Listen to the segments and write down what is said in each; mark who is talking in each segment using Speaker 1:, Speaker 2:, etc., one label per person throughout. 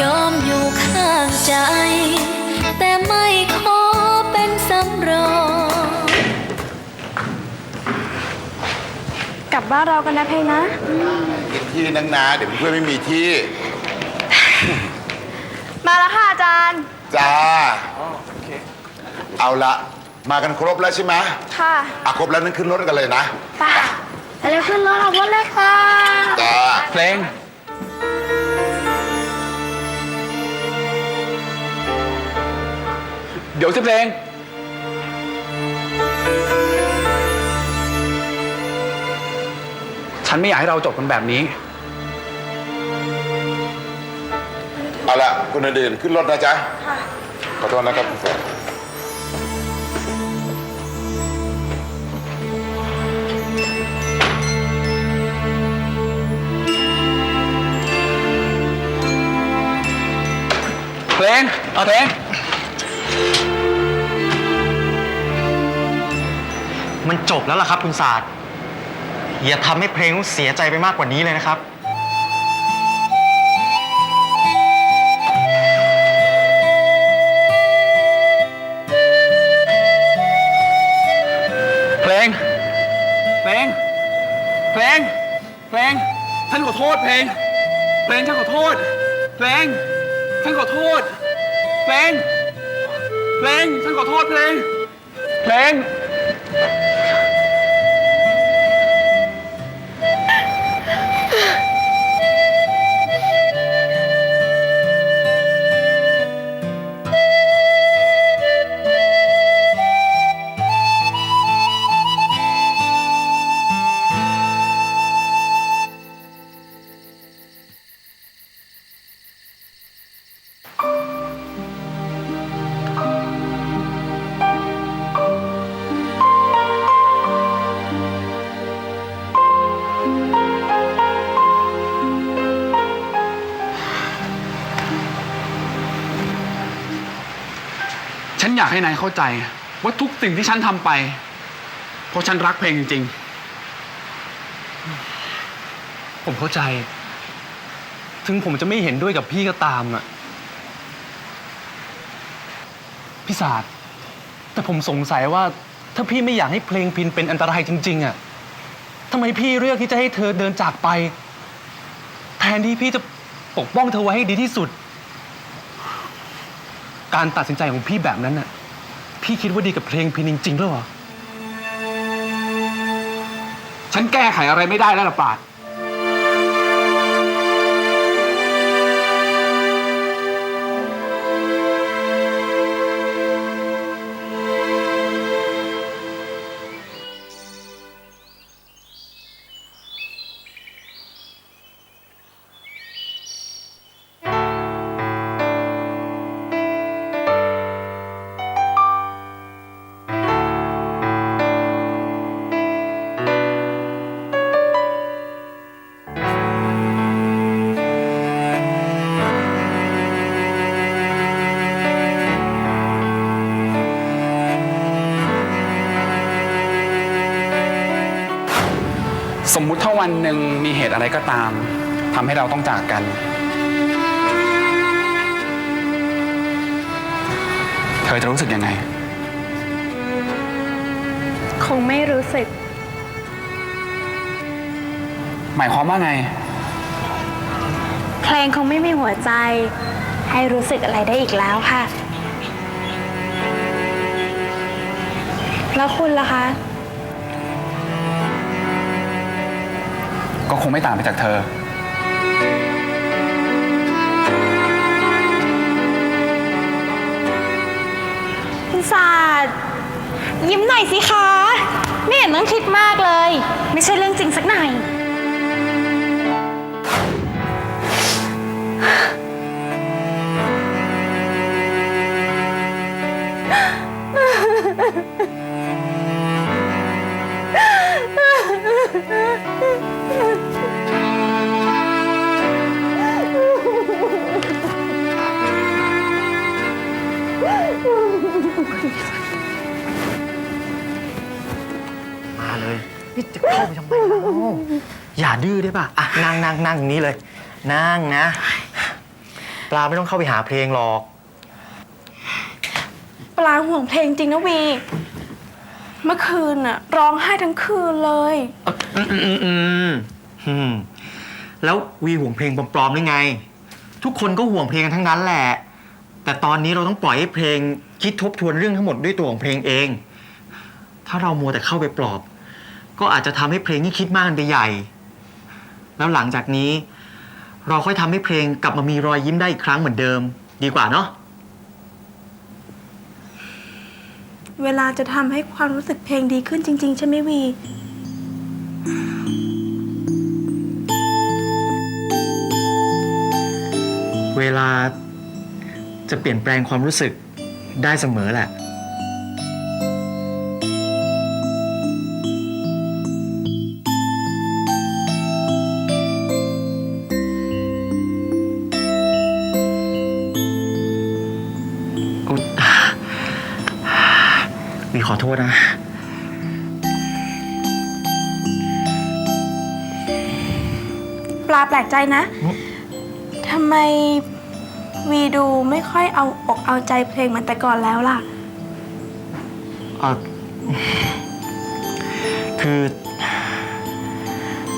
Speaker 1: ยอมอยู่ข้างใจ แต่ไม่ขอเป็นสำรอง
Speaker 2: กลับบ้านเรากันนะเพลงนะ
Speaker 3: กินที่นังนาเดี๋ยวเพื่อนไม่มีที่
Speaker 2: มาแล้วค่ะอาจารย์
Speaker 3: จ้า เอาละมากันครบแล้วใช่ไหม
Speaker 2: ค่ะ
Speaker 3: อะครบแล้วนั่นขึ้นรถกันเลยนะ
Speaker 2: ไป่ะเร็วขึ้นรถขับรถเลยค่ะ
Speaker 3: จ้า
Speaker 4: เพลง ดี๋ยวสิเพลง ฉันไม่อยากให้เราจบกันแบบนี้
Speaker 3: เอาละคุณอื่นๆขึ้นรถนะจ๊ะขอโทษนะครับคุณแฟน
Speaker 4: เพลงเอาเพลง
Speaker 5: มันจบแล้วล่ะครับ คุณศาสตร์ อย่าทำให้เพลงต้องเสียใจไปมากกว่านี้เลยนะครับ
Speaker 4: เพลง เพลง เพลง เพลงฉันขอโทษเพลง เพลงฉันขอโทษ เพลงฉันขอโทษ เพลง เพลงฉันขอโทษเพลง เพลง ฉันอยากให้นายเข้าใจ ว่าทุกสิ่งที่ฉันทำไป เพราะฉันรักเพลงจริง
Speaker 5: ผมเข้าใจ ถึงผมจะไม่เห็นด้วยกับพี่ก็ตามอะพี่ศาสตร์แต่ผมสงสัยว่าถ้าพี่ไม่อยากให้เพลงพินเป็นอันตรายจริง ๆอะทำไมพี่เลือกที่จะให้เธอเดินจากไป แทนที่พี่จะปกป้องเธอไว้ให้ดีที่สุด การตัดสินใจของพี่แบบนั้นน่ะ พี่คิดว่าดีกับเพลงพินจริงๆหรือเปล่า
Speaker 4: ฉันแก้ไขอะไรไม่ได้แล้วล่ะปาด สมมุติถ้าวันหนึ่งมีเหตุอะไรก็ตามทำให้เราต้องจากกัน เธอจะรู้สึกยังไง
Speaker 2: คงไม่รู้สึก
Speaker 4: หมายความว่าไง
Speaker 2: เพลงคงไม่มีหัวใจ ให้รู้สึกอะไรได้อีกแล้วค่ะ แล้วคุณล่ะคะ
Speaker 4: ก็คงไม่ต่างไปจากเธอ
Speaker 2: คุณศาสตร์ยิ้มหน่อยสิคะ ไม่เห็นต้องคิดมากเลย ไม่ใช่เรื่องจริงสักหน่อย
Speaker 5: นี่จะเข้าไปทำไมเล่าอย่าดื้อได้ป่ะอะนั่งนั่งนั่งอย่างนี้เลย นั่งนะ
Speaker 6: ปลาไม่ต้องเข้าไปหาเพลงหรอก
Speaker 2: ปลาห่วงเพลงจริงนะวี เมื่อคืนน่ะร้องไห้ทั้งคืนเลย
Speaker 6: อืมอืมอืมอืมอืมแล้ววีห่วงเพลงปลอมๆหรือไง ทุกคนก็ห่วงเพลงกันทั้งนั้นแหละ แต่ตอนนี้เราต้องปล่อยให้เพลงคิดทบทวนเรื่องทั้งหมดด้วยตัวของเพลงเอง ถ้าเรามัวแต่เข้าไปปลอบ ก็อาจจะทำให้เพลงนี้คิดมากกันไปใหญ่ แล้วหลังจากนี้ เราค่อยทำให้เพลงกลับมามีรอยยิ้มได้อีกครั้งเหมือนเดิม ดีกว่าเนาะ
Speaker 2: เวลาจะทำให้ความรู้สึกเพลงดีขึ้นจริง ๆ ใช่ไหมวี
Speaker 6: เวลาจะเปลี่ยนแปลงความรู้สึกได้เสมอแหละ ขอโทษนะ
Speaker 2: ปลาแปลกใจนะ ทำไมวีดูไม่ค่อยเอาอกเอาใจเพลงเหมือนแต่ก่อนแล้วล่ะ
Speaker 6: เอ่อคือ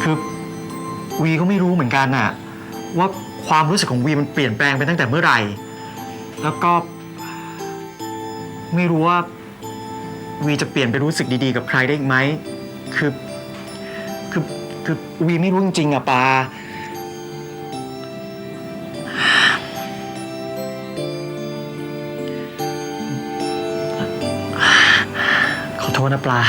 Speaker 6: คือวีก็ไม่รู้เหมือนกันน่ะ ว่าความรู้สึกของวีมันเปลี่ยนแปลงไปตั้งแต่เมื่อไหร่ แล้วก็ ไม่รู้ว่า วีจะเปลี่ยนไปรู้สึกดีๆกับใครได้อีกไหม คือ คือ คือวีไม่รู้จริงๆอะปา ขอโทษนะปลา